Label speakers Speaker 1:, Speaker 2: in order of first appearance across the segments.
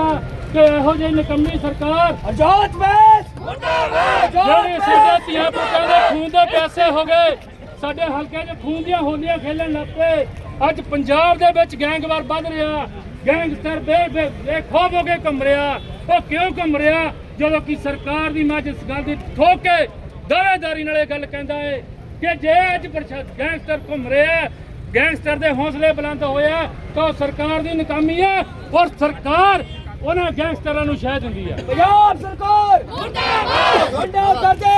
Speaker 1: ਲੈਣਾ ਕਿ ਇਹੋ ਜਿਹੀ ਨਿਕੰਮੀ ਸਰਕਾਰ
Speaker 2: ਆਜ਼ਾਦ ਬੈਸ ਮੁਰਦਾਬਾਦ!
Speaker 1: ਜਿਹੜੇ ਸਾਡੇ ਧੀਆਂ ਪੁੱਤਾਂ ਦੇ ਖੂਨ ਦੇ ਪੈਸੇ ਹੋ ਗਏ ਸਾਡੇ ਹਲਕੇ 'ਚ ਖੂਨ ਦੀਆਂ ਹੋਲੀਆਂ ਖੇਲਣ ਲੱਗ ਪਏ। ਅੱਜ ਪੰਜਾਬ ਦੇ ਵਿੱਚ ਗੈਂਗਵਾਰ ਵੱਧ ਰਿਹਾ। ਗੈਂਗਸਟਰ ਬੇ ਬੇਖੌਫ ਹੋ ਕੇ ਘੁੰਮ ਰਿਹਾ। ਉਹ ਕਿਉਂ ਘੁੰਮ ਰਿਹਾ? ਜਦੋਂ ਕਿ ਸਰਕਾਰ ਦੀ ਮੈਂ ਇਸ ਗੱਲ ਦੀ ਠੋਕ ਕੇ ਦਾਅਵੇਦਾਰੀ ਨਾਲ ਇਹ ਗੱਲ ਕਹਿੰਦਾ ਹੈ ਕਿ ਜੇ ਅੱਜ ਪ੍ਰਸ਼ਾਸਨ ਗੈਂਗਸਟਰ ਘੁੰਮ ਰਿਹਾ ਗੈਂਗਸਟਰ ਦੇ ਹੌਸਲੇ ਬੁਲੰਦ ਹੋਇਆ ਤਾਂ ਸਰਕਾਰ ਦੀ ਨਾਕਾਮੀ ਹੈ ਔਰ ਸਰਕਾਰ ਉਹਨਾਂ ਗੈਂਗਸਟਰਾਂ ਨੂੰ ਸ਼ਹਿ ਦਿੰਦੀ ਹੈ
Speaker 2: ਪੰਜਾਬ ਸਰਕਾਰ! ਮੁਰਦਾਬਾਦ! ਗੁੰਡਾ ਕਰਦੇ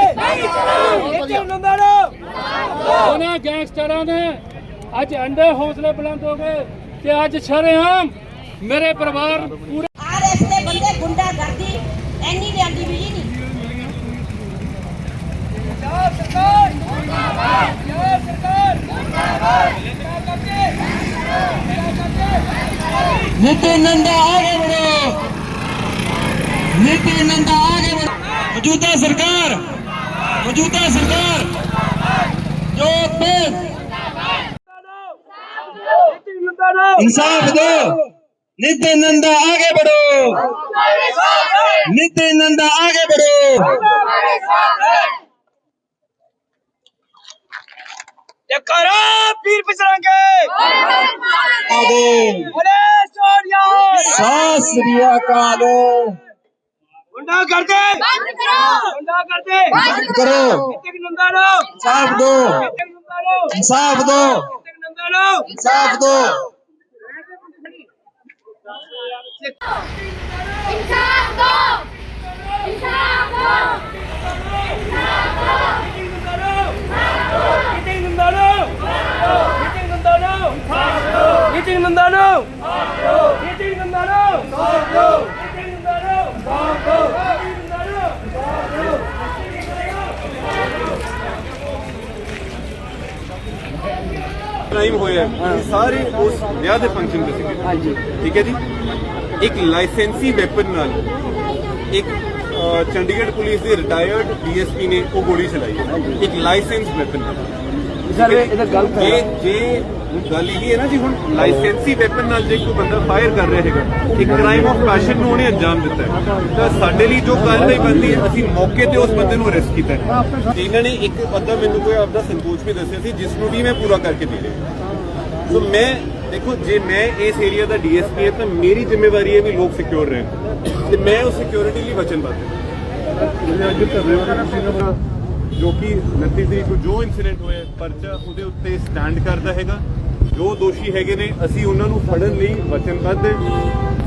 Speaker 2: ਨੈਤਿਕ ਨੰਦਾਨੋ
Speaker 1: ਉਹਨਾਂ ਗੈਂਗਸਟਰਾਂ ਨੇ ਅੱਜ ਅੰਡੇ ਹੌਸਲੇ ਬੁਲੰਦ ਹੋ ਗਏ ਤੇ ਅੱਜ ਸ਼ਰੇਆਮ ਮੇਰੇ ਪਰਿਵਾਰ ਪੂਰੇ
Speaker 3: ਆਰ ਐਸ ਦੇ ਬੰਦੇ ਗੁੰਡਾ ਕਰਦੀ ਐਨੀ ਲਿਆਂਦੀ ਵੀ ਨਹੀਂ
Speaker 2: ਪੰਜਾਬ ਸਰਕਾਰ ਮੁਰਦਾਬਾਦ ਪੰਜਾਬ ਸਰਕਾਰ ਮੁਰਦਾਬਾਦ ਗੁੰਡਾ ਕਰਦੇ ਗੁੰਡਾ ਕਰਦੇ ਨਿਤਿਨ ਨੰਦਾ ਆਗੇ ਬੜੋ ਨਿਤਿਨ ਨੰਦਾ ਆਗੇ ਬੜੋ ਮੌਜੂਦਾ ਸਰਕਾਰ ਮੌਜੂਦਾ ਸਰਕਾਰ ਜੋ ਬੇਸ इंसाफ दो नित्य नंदा आगे बढ़ो नित्य नंदा आगे बढ़ो करो पीर पिछड़ेंगे ਗੁੰਡਾ ਕਰਦੇ। ਬੰਦ ਕਰੋ। ਗੁੰਡਾ ਕਰਦੇ। ਬੰਦ ਕਰੋ। ਕਿਤੇ ਨੰਦਾ ਲੋ ਇਨਸਾਫ ਦੋ। ਕਿਤੇ ਨੰਦਾ ਲੋ ਇਨਸਾਫ ਦੋ। ਕਿਤੇ ਨੰਦਾ ਲੋ
Speaker 4: ਇਨਸਾਫ ਦੋ। ਇਨਸਾਫ ਦੋ।
Speaker 2: ਇਨਸਾਫ ਦੋ। ਕਿਤੇ ਨੰਦਾ ਲੋ ਕਿਤੇ ਨੰਦਾ ਲੋ ਕਿਤੇ ਨੰਦਾ ਲੋ ਕਿਤੇ ਨੰਦਾ
Speaker 5: ਕ੍ਰਾਈਮ ਹੋਇਆ ਹੈ, ਇਹ ਸਾਰੇ ਉਸ ਵਿਆਹ ਦੇ ਫੰਕਸ਼ਨ ਤੇ ਸੀਗੇ। ਹਾਂਜੀ। ਠੀਕ ਹੈ ਜੀ? ਇੱਕ ਲਾਇਸੈਂਸੀ ਵੈਪਨ ਨਾਲ ਇੱਕ ਚੰਡੀਗੜ੍ਹ ਪੁਲਿਸ ਦੇ ਰਿਟਾਇਰਡ ਡੀਐਸਪੀ ਨੇ ਉਹ ਗੋਲੀ ਚਲਾਈ ਹੈ। ਇੱਕ ਲਾਇਸੈਂਸ ਵੈਪਨ ਨਾਲ। ਸਰ ਇਹ ਜੇ ਗੱਲ ਇਹ ਹੈ ਨਾ ਜੀ ਹੁਣ ਲਾਇਸੈਂਸੀ ਵੈਪਨ ਨਾਲ ਜੇ ਕੋਈ ਬੰਦਾ ਫਾਇਰ ਕਰ ਰਿਹਾ ਹੈਗਾ, ਇੱਕ ਕ੍ਰਾਈਮ ਆਫ ਪੈਸ਼ਨ ਨੂੰ ਉਹਨੇ ਅੰਜਾਮ ਦਿੱਤਾ ਹੈ। ਤਾਂ ਸਾਡੇ ਲਈ ਜੋ ਕਾਰਵਾਈ ਬਣਦੀ ਹੈ ਅਸੀਂ ਮੌਕੇ ਤੇ ਉਸ ਬੰਦੇ ਨੂੰ ਅਰੈਸਟ ਕੀਤਾ ਹੈ। ਇਹਨਾਂ ਨੇ ਇੱਕ ਬੰਦਾ ਮੈਨੂੰ ਕੋਈ ਆਪਦਾ ਸੰਕੋਚ ਵੀ ਦੱਸਿਆ ਸੀ, ਜਿਸ ਨੂੰ ਵੀ ਮੈਂ ਪੂਰਾ ਕਰਕੇ ਦੇ ਰਿਹਾ। ਸੋ ਮੈਂ, ਦੇਖੋ, ਜੇ ਮੈਂ ਇਸ ਏਰੀਆ ਦਾ ਡੀਐਸਪੀ ਹਾਂ, ਤਾਂ ਮੇਰੀ ਜ਼ਿੰਮੇਵਾਰੀ ਹੈ ਵੀ ਲੋਕ ਸਿਕਿਉਰ ਰਹਿਣ। ਤੇ ਮੈਂ ਉਸ ਸਿਕਿਉਰਿਟੀ ਲਈ ਵਚਨਬੱਧ ਹਾਂ। ਅੱਜ ਧਰਨੇ ਵਾਲੇ ਤੁਸੀਂ ਜੋ ਕਿ 29 ਤਰੀਕ ਨੂੰ ਜੋ ਇਨਸੀਡੈਂਟ ਹੋਇਆ, ਪਰਚਾ ਉਹਦੇ ਉੱਤੇ ਸਟੈਂਡ ਕਰਦਾ ਹੈਗਾ। ਜੋ ਦੋਸ਼ੀ ਹੈਗੇ ਨੇ, ਅਸੀਂ ਉਹਨਾਂ ਨੂੰ ਫੜਨ ਲਈ ਵਚਨਬੱਧ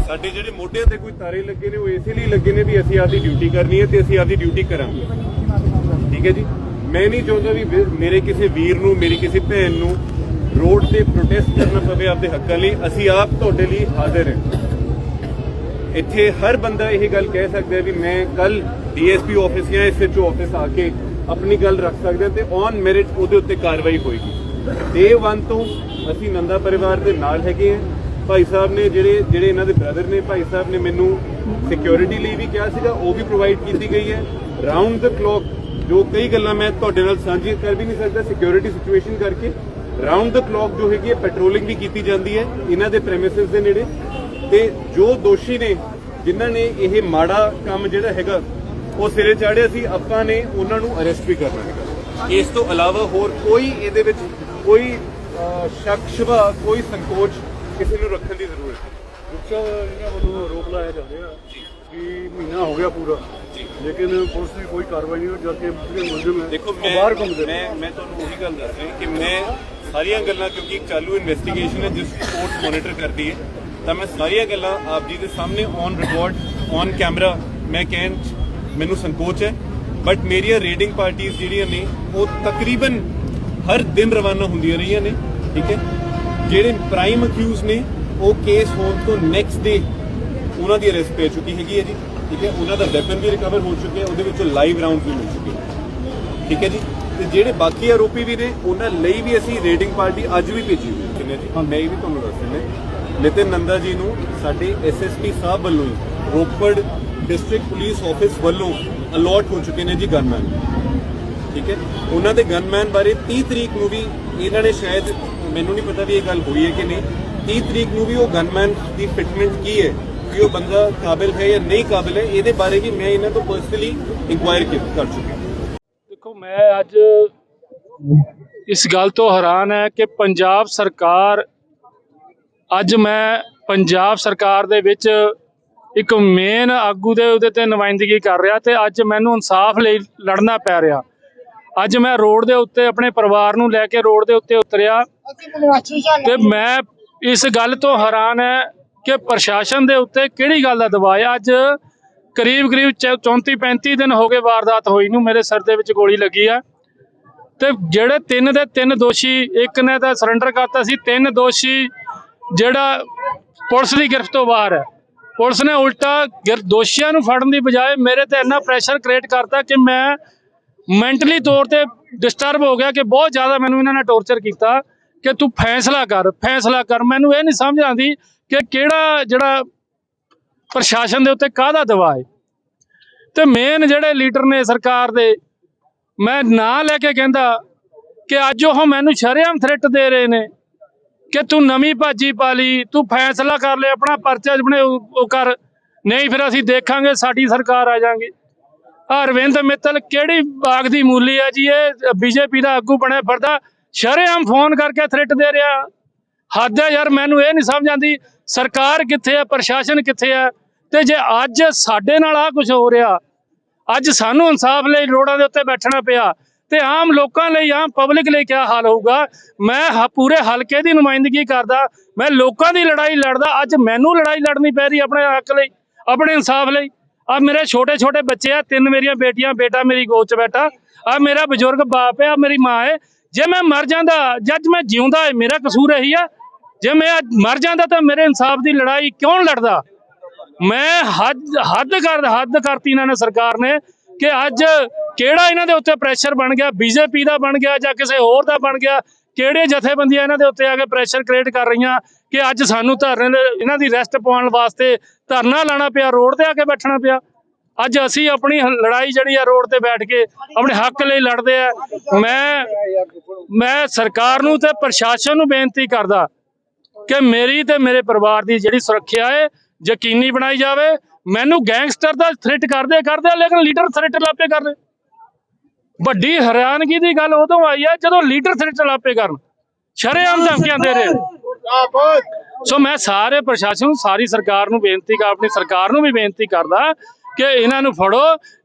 Speaker 5: ਸਾਡੇ ਜਿਹੜੇ ਮੋਢਿਆਂ ਤੇ ਕੋਈ ਤਾਰੇ ਲੱਗੇ ਨੇ, ਉਹ ਇਸੇ ਲਈ ਲੱਗੇ ਨੇ ਵੀ ਅਸੀਂ ਆਪਦੀ ਡਿਊਟੀ ਕਰਨੀ ਹੈ ਤੇ ਅਸੀਂ ਆਪਦੀ ਡਿਊਟੀ ਕਰਾਂਗੇ। ਠੀਕ ਹੈ ਜੀ? ਮੈਂ ਨਹੀਂ ਚਾਹੁੰਦਾ ਵੀ ਮੇਰੇ ਕਿਸੇ ਵੀਰ ਨੂੰ, ਮੇਰੀ ਕਿਸੇ ਭੈਣ ਨੂੰ ਰੋਡ ਤੇ ਪ੍ਰੋਟੈਸਟ ਕਰਨਾ ਪਵੇ ਆਪਦੇ ਹੱਕਾਂ ਲਈ। ਅਸੀਂ ਆਪ ਤੁਹਾਡੇ ਲਈ ਹਾਜ਼ਰ ਹਾਂ। ਇੱਥੇ ਹਰ ਬੰਦਾ ਇਹ ਗੱਲ ਕਹਿ ਸਕਦਾ ਵੀ ਮੈਂ ਕੱਲ ਡੀਐਸਪੀ ਆਫਿਸ ਜਾਂ ਐਸਐਚਓ ਆਫਿਸ ਆ ਕੇ ਆਪਣੀ ਗੱਲ ਰੱਖ ਸਕਦਾ ਤੇ ਔਨ ਮੈਰਿਟ ਉਹਦੇ ਉੱਤੇ ਕਾਰਵਾਈ ਹੋਏਗੀ। ਡੇ 1 ਤੋਂ ਅਸੀਂ ਨੰਦਾ ਪਰਿਵਾਰ ਦੇ ਨਾਲ ਹੈਗੇ ਹਾਂ। ਭਾਈ ਸਾਹਿਬ ਨੇ ਜਿਹੜੇ ਜਿਹੜੇ ਇਹਨਾਂ ਦੇ ਬ੍ਰਦਰ ਨੇ, ਭਾਈ ਸਾਹਿਬ ਨੇ ਮੈਨੂੰ ਸਿਕਿਉਰਿਟੀ ਲਈ ਵੀ ਕਿਹਾ ਸੀਗਾ, ਉਹ ਵੀ ਪ੍ਰੋਵਾਈਡ ਕੀਤੀ ਗਈ ਹੈ। ਰਾਉਂਡ ਦ ਕਲੋਕ ਜੋ ਕਈ ਗੱਲਾਂ ਮੈਂ ਤੁਹਾਡੇ ਨਾਲ ਸਾਂਝੀਆਂ ਕਰ ਵੀ ਨਹੀਂ ਸਕਦਾ ਸਿਕਿਉਰਿਟੀ ਸਿਚੁਏਸ਼ਨ ਕਰਕੇ ਰਾਉਂਡ ਦ ਕਲੋਕ ਜੋ ਹੈਗੀ ਹੈ ਪੈਟਰੋਲਿੰਗ ਵੀ ਕੀਤੀ ਜਾਂਦੀ ਹੈ ਇਹਨਾਂ ਦੇ ਪ੍ਰੈਮਿਸਿਸ ਦੇ ਨੇੜੇ। ਤੇ ਜੋ ਦੋਸ਼ੀ ਨੇ, ਜਿਨ੍ਹਾਂ ਨੇ ਇਹ ਮਾੜਾ ਕੰਮ ਜਿਹੜਾ ਹੈਗਾ, ਉਹ ਸਿਰੇ ਚਾੜਿਆ ਸੀ, ਆਪਾਂ ਨੇ ਉਹਨਾਂ ਨੂੰ ਅਰੈਸਟ ਵੀ ਕਰਨਾ ਹੈਗਾ ਇਸ ਤੋਂ ਇਲਾਵਾ ਹੋਰ ਕੋਈ ਇਹਦੇ ਵਿੱਚ ਕੋਈ ਸ਼ੱਕ ਸ਼ਬਾ ਕੋਈ ਸੰਕੋਚ ਕਿਸੇ ਨੂੰ ਰੱਖਣ ਦੀ ਜ਼ਰੂਰਤ ਨਹੀਂ।
Speaker 6: ਗੁਪਤਾ ਇਹਨਾਂ ਵੱਲੋਂ ਆਰੋਪ ਲਾਇਆ ਜਾਂਦੇ ਆ ਕਿ ਮਹੀਨਾ ਹੋ ਗਿਆ ਪੂਰਾ। ਲੇਕਿਨ ਪੁਲਿਸ ਦੀ ਕੋਈ ਕਾਰਵਾਈ ਨਹੀਂ ਜਦ ਕਿ ਜਿਹੜੇ ਮੁਲਜ਼ਮ ਹੈ
Speaker 5: ਦੇਖੋ ਮੈਂ
Speaker 6: ਬਾਹਰ ਘੁੰਮਦੇ
Speaker 5: ਮੈਂ ਤੁਹਾਨੂੰ ਉਹੀ ਗੱਲ ਦੱਸ ਰਿਹਾ ਕਿ ਮੈਂ ਸਾਰੀਆਂ ਗੱਲਾਂ ਕਿਉਂਕਿ ਚਾਲੂ ਇਨਵੈਸਟੀਗੇਸ਼ਨ ਹੈ ਜਿਸ ਕੋਰਟ ਮੋਨੀਟਰ ਕਰਦੀ ਹੈ ਤਾਂ ਮੈਂ ਸਾਰੀਆਂ ਗੱਲਾਂ ਆਪ ਜੀ ਦੇ ਸਾਹਮਣੇ ਔਨ ਰਿਕਾਰਡ ਔਨ ਕੈਮਰਾ ਮੈਂ ਕਹਿਣ ਮੈਨੂੰ ਸੰਕੋਚ ਹੈ ਬਟ ਮੇਰੀਆਂ ਰੇਡਿੰਗ ਪਾਰਟੀਆਂ ਜਿਹੜੀਆਂ ਨੇ ਉਹ ਤਕਰੀਬਨ ਹਰ ਦਿਨ ਰਵਾਨਾ ਹੁੰਦੀਆਂ ਰਹੀਆਂ ਨੇ ਠੀਕ ਹੈ? ਜਿਹੜੇ ਪ੍ਰਾਈਮ ਅਕਿਊਜ਼ ਨੇ ਉਹ ਕੇਸ ਹੋਣ ਤੋਂ ਨੈਕਸਟ ਡੇ ਉਹਨਾਂ ਦੀ ਅਰੈਸਟ ਪੈ ਚੁੱਕੀ ਹੈਗੀ ਹੈ ਜੀ ਠੀਕ ਹੈ? ਉਹਨਾਂ ਦਾ ਵੈਪਨ ਵੀ ਰਿਕਵਰ ਹੋ ਚੁੱਕਿਆ ਉਹਦੇ ਵਿੱਚੋਂ ਲਾਈਵ ਰਾਉਂਡ ਵੀ ਮਿਲ ਚੁੱਕੇ ਠੀਕ ਹੈ ਜੀ? ਤੇ ਜਿਹੜੇ ਬਾਕੀ ਆਰੋਪੀ ਵੀ ਨੇ ਉਹਨਾਂ ਲਈ ਵੀ ਅਸੀਂ ਰੇਡਿੰਗ ਪਾਰਟੀ ਅੱਜ ਵੀ ਭੇਜੀ ਹੋਈ ਹੈ। ਜੀ? ਮੈਂ ਇਹ ਵੀ ਤੁਹਾਨੂੰ ਦੱਸ ਦਿੰਦਾ। ਨਿਤਿਨ ਨੰਦਾ ਜੀ ਨੂੰ ਸਾਡੇ ਐਸਐਸਪੀ ਸਾਹਿਬ ਵੱਲੋਂ ਰੋਪੜ ਡਿਸਟ੍ਰਿਕਟ ਪੁਲਿਸ ਆਫਿਸ ਵੱਲੋਂ ਅਲਾਟ ਹੋ ਚੁੱਕੇ ਨੇ ਜੀ ਗਨਮੈਨ ਠੀਕ ਹੈ? ਉਹਨਾਂ ਦੇ ਗਨਮੈਨ ਬਾਰੇ 30 ਤਰੀਕ ਨੂੰ ਵੀ ਇਹਨਾਂ ਨੇ ਸ਼ਾਇਦ, ਮੈਨੂੰ ਨਹੀਂ ਪਤਾ ਵੀ ਇਹ ਗੱਲ ਹੋਈ ਹੈ ਕਿ ਨਹੀਂ। 30 ਤਰੀਕ ਨੂੰ ਵੀ ਉਹ ਗਨਮੈਨ ਦੀ ਫਿਟਮੈਂਟ ਕੀ ਹੈ? ਕਿ ਉਹ ਬੰਦਾ ਕਾਬਿਲ ਹੈ ਜਾਂ ਨਹੀਂ ਕਾਬਿਲ ਹੈ? ਇਹਦੇ ਬਾਰੇ ਵੀ ਮੈਂ ਇਹਨਾਂ ਤੋਂ ਪਰਸਨਲੀ ਇਨਕੁਆਇਰੀ ਕਰ ਚੁੱਕਿਆ
Speaker 1: ਦੇਖੋ, ਮੈਂ ਅੱਜ ਇਸ ਗੱਲ ਤੋਂ ਹੈਰਾਨ ਹੈ ਕਿ ਪੰਜਾਬ ਸਰਕਾਰ, ਅੱਜ ਮੈਂ ਪੰਜਾਬ ਸਰਕਾਰ ਦੇ ਵਿੱਚ ਇੱਕ ਮੇਨ ਆਗੂ ਦੇ ਉਹਦੇ ਤੇ ਨੁਮਾਇੰਦਗੀ ਕਰ ਰਿਹਾ ਤੇ ਅੱਜ ਮੈਨੂੰ ਇਨਸਾਫ ਲਈ ਲੜਨਾ ਪੈ ਰਿਹਾ। ਅੱਜ ਮੈਂ ਰੋਡ ਦੇ ਉੱਤੇ ਆਪਣੇ ਪਰਿਵਾਰ ਨੂੰ ਲੈ ਕੇ ਰੋਡ ਦੇ ਉੱਤੇ ਉਤਰਿਆ ਤੇ ਮੈਂ ਇਸ ਗੱਲ ਤੋਂ ਹੈਰਾਨ ਹੈ ਕਿ ਪ੍ਰਸ਼ਾਸਨ ਦੇ ਉੱਤੇ ਕਿਹੜੀ ਗੱਲ ਦਾ ਦਬਾਅ ਹੈ? ਅੱਜ ਕਰੀਬ ਕਰੀਬ 34 35 ਦਿਨ ਹੋ ਗਏ ਵਾਰਦਾਤ ਹੋਈ ਨੂੰ ਮੇਰੇ ਸਿਰ ਦੇ ਵਿੱਚ ਗੋਲੀ ਲੱਗੀ ਆ। ਤੇ ਜਿਹੜੇ ਤਿੰਨ ਦੇ ਤਿੰਨ ਦੋਸ਼ੀ ਇੱਕ ਨੇ ਤਾਂ ਸਰੈਂਡਰ ਕਰਤਾ ਸੀ ਤਿੰਨ ਦੋਸ਼ੀ ਜਿਹੜਾ ਪੁਲਿਸ ਦੀ ਗ੍ਰਿਫਤ ਤੋਂ ਬਾਹਰ ਹੈ। ਪੁਲਿਸ ਨੇ ਉਲਟਾ ਦੋਸ਼ੀਆਂ ਨੂੰ ਫੜਨ ਦੀ ਬਜਾਏ ਮੇਰੇ ਤੇ ਇੰਨਾ ਪ੍ਰੈਸ਼ਰ ਕ੍ਰੀਏਟ ਕਰਤਾ ਕਿ ਮੈਂ ਮੈਂਟਲੀ ਤੌਰ ਤੇ ਡਿਸਟਰਬ ਹੋ ਗਿਆ ਕਿ ਬਹੁਤ ਜ਼ਿਆਦਾ ਮੈਨੂੰ ਇਹਨਾਂ ਨੇ ਟੌਰਚਰ ਕੀਤਾ ਕਿ ਤੂੰ ਫੈਸਲਾ ਕਰ ਫੈਸਲਾ ਕਰ। ਮੈਨੂੰ ਇਹ ਨਹੀਂ ਸਮਝ ਆਉਂਦੀ ਕਿ ਕਿਹੜਾ ਜਿਹੜਾ ਪ੍ਰਸ਼ਾਸਨ ਦੇ ਉੱਤੇ ਕਾਹਦਾ ਦਬਾਅ ਹੈ। ਤੇ ਮੇਨ ਜਿਹੜੇ ਲੀਡਰ ਨੇ ਸਰਕਾਰ ਦੇ, ਮੈਂ ਨਾਂ ਲੈ ਕੇ ਕਹਿੰਦਾ ਕਿ ਅੱਜ ਉਹ ਮੈਨੂੰ ਸ਼ਰੇਆਮ ਥ੍ਰੈਟ ਦੇ ਰਹੇ ਨੇ ਕਿ ਤੂੰ ਨਵੀਂ ਭਾਜੀ ਪਾ ਲਈ, ਤੂੰ ਫੈਸਲਾ ਕਰ ਲੈ, ਆਪਣਾ ਪਰਚਾ ਬਣੇ, ਉਹ ਉਹ ਕਰ। ਨਹੀਂ ਫਿਰ ਅਸੀਂ ਦੇਖਾਂਗੇ, ਸਾਡੀ ਸਰਕਾਰ ਆ ਜਾਾਂਗੇ ਅਰਵਿੰਦ ਮਿੱਤਲ, ਕਿਹੜੀ ਬਾਗ ਦੀ ਮੂਲੀ ਆ ਜੀ? ਇਹ ਬੀਜੇਪੀ ਦਾ ਆਗੂ ਬਣਿਆ ਫਿਰਦਾ। ਸ਼ਰੇਆਮ ਫੋਨ ਕਰਕੇ ਥ੍ਰੈਟ ਦੇ ਰਿਹਾ। ਹੱਦ ਹੈ ਯਾਰ, ਮੈਨੂੰ ਇਹ ਨਹੀਂ ਸਮਝ ਆਉਂਦੀ, ਸਰਕਾਰ ਕਿੱਥੇ ਹੈ ਪ੍ਰਸ਼ਾਸਨ ਕਿੱਥੇ ਹੈ ਤੇ ਜੇ ਅੱਜ ਸਾਡੇ ਨਾਲ ਆ ਕੁਝ ਹੋ ਰਿਹਾ, ਅੱਜ ਸਾਨੂੰ ਇਨਸਾਫ ਲਈ ਰੋਡਾਂ ਦੇ ਉੱਤੇ ਬੈਠਣਾ ਪਿਆ, ਤੇ ਆਮ ਲੋਕਾਂ ਲਈ, ਆਮ ਪਬਲਿਕ ਲਈ ਕੀ ਹਾਲ ਹੋਊਗਾ? ਮੈਂ ਹ- ਪੂਰੇ ਹਲਕੇ ਦੀ ਨੁਮਾਇੰਦਗੀ ਕਰਦਾ, ਮੈਂ ਲੋਕਾਂ ਦੀ ਲੜਾਈ ਲੜਦਾ, ਅੱਜ ਮੈਨੂੰ ਲੜਾਈ ਲੜਨੀ ਪੈ ਰਹੀ ਆਪਣੇ ਹੱਕ ਲਈ, ਆਪਣੇ ਇਨਸਾਫ ਲਈ। ਆ ਮੇਰੇ ਛੋਟੇ ਛੋਟੇ ਬੱਚੇ ਆ, ਤਿੰਨ ਮੇਰੀਆਂ ਬੇਟੀਆਂ, ਬੇਟਾ ਮੇਰੀ ਗੋਦ 'ਚ ਬੈਠਾ। ਆ ਮੇਰਾ ਬਜ਼ੁਰਗ ਬਾਪ ਆ, ਮੇਰੀ ਮਾਂ ਹੈ ਜੇ ਮੈਂ ਮਰ ਜਾਂਦਾ ਜੱਜ ਮੈਂ ਜਿਉਂਦਾ ਹੈ ਮੇਰਾ ਕਸੂਰ ਇਹੀ ਆ, ਜੇ ਮੈਂ ਮਰ ਜਾਂਦਾ ਤਾਂ ਮੇਰੇ ਇਨਸਾਫ ਦੀ ਲੜਾਈ ਕਿਉਂ ਲੜਦਾ? ਮੈਂ ਹੱਦ ਹੱਦ ਕਰ, ਹੱਦ ਕਰਤੀ ਇਹਨਾਂ ਨੇ ਸਰਕਾਰ ਨੇ ਕਿ ਅੱਜ ਕਿਹੜਾ ਇਹਨਾਂ ਦੇ ਉੱਤੇ ਪ੍ਰੈਸ਼ਰ ਬਣ ਗਿਆ? ਬੀਜੇਪੀ ਦਾ ਬਣ ਗਿਆ ਜਾਂ ਕਿਸੇ ਹੋਰ ਦਾ ਬਣ ਗਿਆ? ਕਿਹੜੇ ਜਥੇਬੰਦੀਆਂ ਇਹਨਾਂ ਦੇ ਉੱਤੇ ਆ ਕੇ ਪ੍ਰੈਸ਼ਰ ਕ੍ਰੀਏਟ ਕਰ ਰਹੀਆਂ ਕਿ ਅੱਜ ਸਾਨੂੰ ਧਰਨੇ ਦੇ ਇਹਨਾਂ ਦੀ ਰੈਸਟ ਪਾਉਣ ਵਾਸਤੇ ਧਰਨਾ ਲਾਣਾ ਪਿਆ, ਰੋਡ ਤੇ ਆ ਕੇ ਬੈਠਣਾ ਪਿਆ। ਅੱਜ ਅਸੀਂ ਆਪਣੀ ਲੜਾਈ ਜਿਹੜੀ ਆ ਰੋਡ ਤੇ ਬੈਠ ਕੇ ਆਪਣੇ ਹੱਕ ਲਈ ਲੜਦੇ ਆ। ਮੈਂ ਮੈਂ ਸਰਕਾਰ ਨੂੰ ਤੇ ਪ੍ਰਸ਼ਾਸਨ ਨੂੰ ਬੇਨਤੀ ਕਰਦਾ ਕਿ ਮੇਰੀ ਤੇ ਮੇਰੇ ਪਰਿਵਾਰ ਦੀ ਜਿਹੜੀ ਸੁਰੱਖਿਆ ਹੈ ਯਕੀਨੀ ਬਣਾਈ ਜਾਵੇ। ਮੈਨੂੰ ਗੈਂਗਸਟਰ ਦਾ ਥ੍ਰੈਟ ਕਰਦੇ ਕਰਦੇ ਲੇਕਿਨ ਲੀਡਰ ਥ੍ਰੈਟ ਲਾਪੇ ਕਰਦੇ। ਵੱਡੀ ਹੈਰਾਨਗੀ ਦੀ ਗੱਲ ਉਦੋਂ ਆਈ ਹੈ ਜਦੋਂ ਲੀਡਰ ਥ੍ਰੈਟ ਲਾਪੇ ਕਰਨ। ਸ਼ਰੇਆਮ ਧਮਕੀਆਂ ਦੇ ਰਹੇ। ਸੋ ਮੈਂ ਸਾਰੇ ਪ੍ਰਸ਼ਾਸਨ ਨੂੰ, ਸਾਰੀ ਸਰਕਾਰ ਨੂੰ ਬੇਨਤੀ ਕਰ, ਆਪਣੀ ਸਰਕਾਰ ਨੂੰ ਵੀ ਬੇਨਤੀ ਕਰਦਾ ਕਿ ਇਹਨਾਂ ਨੂੰ ਫੜੋ।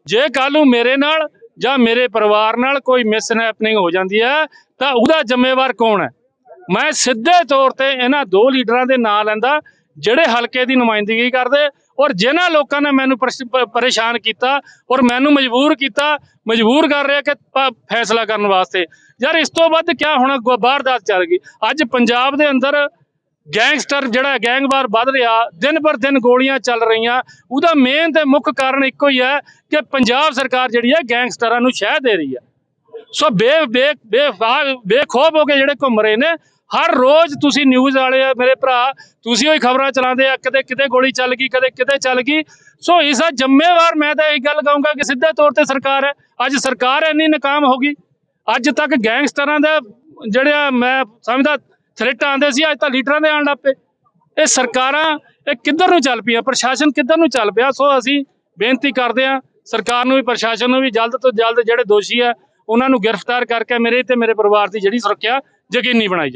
Speaker 1: ਜੇ ਕੱਲ ਨੂੰ ਮੇਰੇ ਨਾਲ ਜਾਂ ਮੇਰੇ ਪਰਿਵਾਰ ਨਾਲ ਕੋਈ ਮਿਸਨੈਪਨਿੰਗ ਹੋ ਜਾਂਦੀ ਹੈ, ਤਾਂ ਉਹਦਾ ਜ਼ਿੰਮੇਵਾਰ ਕੌਣ ਹੈ? ਮੈਂ ਸਿੱਧੇ ਤੌਰ ਤੇ ਇਹਨਾਂ ਦੋ ਲੀਡਰਾਂ ਦੇ ਨਾਂ ਲੈਂਦਾ, ਜਿਹੜੇ ਹਲਕੇ ਦੀ ਨੁਮਾਇੰਦਗੀ ਕਰਦੇ ਔਰ ਜਿਨ੍ਹਾਂ ਲੋਕਾਂ ਨੇ ਮੈਨੂੰ ਪਰੇਸ਼- ਪਰੇਸ਼ਾਨ ਕੀਤਾ ਔਰ ਮੈਨੂੰ ਮਜਬੂਰ ਕੀਤਾ, ਮਜਬੂਰ ਕਰ ਰਿਹਾ ਕਿ ਪ- ਫੈਸਲਾ ਕਰਨ ਵਾਸਤੇ। ਯਾਰ ਇਸ ਤੋਂ ਵੱਧ ਕੀ ਹੁਣ ਅੱਗੋਂ ਬਾਹਰਦਾਤ ਚੱਲ ਗਈ। ਅੱਜ ਪੰਜਾਬ ਦੇ ਅੰਦਰ ਗੈਂਗਸਟਰ ਜਿਹੜਾ ਗੈਂਗਵਾਰ ਵੱਧ ਰਿਹਾ, ਦਿਨ ਪਰ ਦਿਨ ਗੋਲੀਆਂ ਚੱਲ ਰਹੀਆਂ। ਉਹਦਾ ਮੇਨ ਤੇ ਮੁੱਖ ਕਾਰਨ ਇੱਕੋ ਹੀ ਹੈ ਕਿ ਪੰਜਾਬ ਸਰਕਾਰ ਜਿਹੜੀ ਹੈ ਗੈਂਗਸਟਰਾਂ ਨੂੰ ਸ਼ਹਿ ਦੇ ਰਹੀ ਹੈ। ਸੋ ਬੇ ਬੇ ਬੇਫਾਗ ਬੇਖੌਫ ਹੋ ਕੇ ਜਿਹੜੇ ਘੁੰਮ ਰਹੇ ਨੇ, ਹਰ ਰੋਜ਼ ਤੁਸੀਂ ਨਿਊਜ਼ ਵਾਲੇ ਆ ਮੇਰੇ ਭਰਾ, ਤੁਸੀਂ ਉਹੀ ਖਬਰਾਂ ਚਲਾਉਂਦੇ ਆ ਕਦੇ ਕਿਤੇ ਗੋਲੀ ਚੱਲ ਗਈ ਕਦੇ ਕਿਤੇ ਚੱਲ ਗਈ। ਸੋ ਇਸ ਦਾ ਜ਼ਿੰਮੇਵਾਰ ਮੈਂ ਤਾਂ ਇਹ ਗੱਲ ਕਹੂੰਗਾ ਕਿ ਸਿੱਧੇ ਤੌਰ ਤੇ ਸਰਕਾਰ ਹੈ। ਅੱਜ ਸਰਕਾਰ ਇੰਨੀ ਨਾਕਾਮ ਹੋ ਗਈ। ਅੱਜ ਤੱਕ ਗੈਂਗਸਟਰਾਂ ਦਾ ਜਿਹੜਾ ਮੈਂ ਸਮਝਦਾ ਥ੍ਰੈਟ ਆਉਂਦੇ ਸੀ, ਅੱਜ ਤਾਂ ਲੀਡਰਾਂ ਦੇ ਆਉਣ ਲੱਗ ਪਏ। ਇਹ ਸਰਕਾਰਾਂ, ਇਹ ਕਿੱਧਰ ਨੂੰ ਚੱਲ ਪਈਆਂ? ਪ੍ਰਸ਼ਾਸਨ ਕਿੱਧਰ ਨੂੰ ਚੱਲ ਪਿਆ? ਸੋ ਅਸੀਂ ਬੇਨਤੀ ਕਰਦੇ ਹਾਂ, ਸਰਕਾਰ ਨੂੰ ਵੀ, ਪ੍ਰਸ਼ਾਸਨ ਨੂੰ ਵੀ ਜਲਦ ਤੋਂ ਜਲਦ ਜਿਹੜੇ ਦੋਸ਼ੀ ਆ ਉਹਨਾਂ ਨੂੰ ਗ੍ਰਿਫਤਾਰ ਕਰਕੇ ਮੇਰੇ ਤੇ ਮੇਰੇ ਪਰਿਵਾਰ ਦੀ ਜਿਹੜੀ ਸੁਰੱਖਿਆ ਯਕੀਨੀ ਬਣਾਈ ਜਾਵੇ।